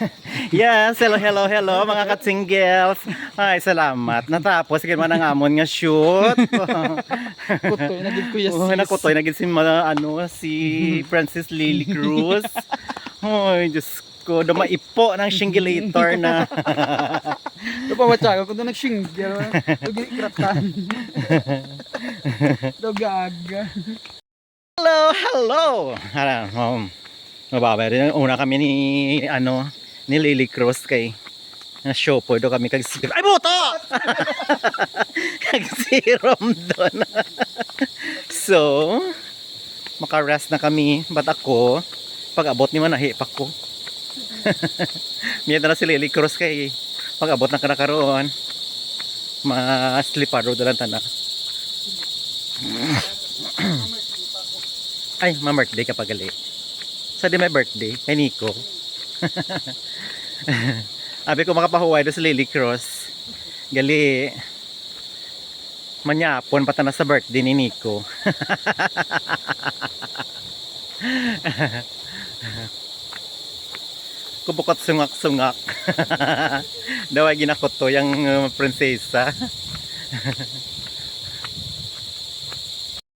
Yes, hello, hello, hello mga katsingles. Ay, salamat. Natapos kaya man ang amon nga shoot. Kutoy na gid ko yes. Oh, nakutoy na gid si ma- ano si Francis Lily Cruz. Hoy, Diyos ko, dumaipo ng shingulator na. Do pa watsa ko kung nagsinggel. Dugi kratan. Do gaga. Hello, hello. Hala, um, mababa rin. Una kami ni, ano, ni Lily Cruz kay na show po do kami kag Ay buto! kag serum doon. so, makarest na kami. Ba't ako, pag abot ni manahi pa ko. Miyad na si Lily Cruz kay pag abot na ka na karoon. Ma-sliparo dalan tana. Ay, ma-birthday ka pa gali. Sa di may birthday, kay Nico. Abi ko makapahuway do sa Lily Cross. Gali. Manyapon pata na sa birthday ni Nico. Kubukot sungak-sungak. Daw ay ginakot to yung uh, prinsesa.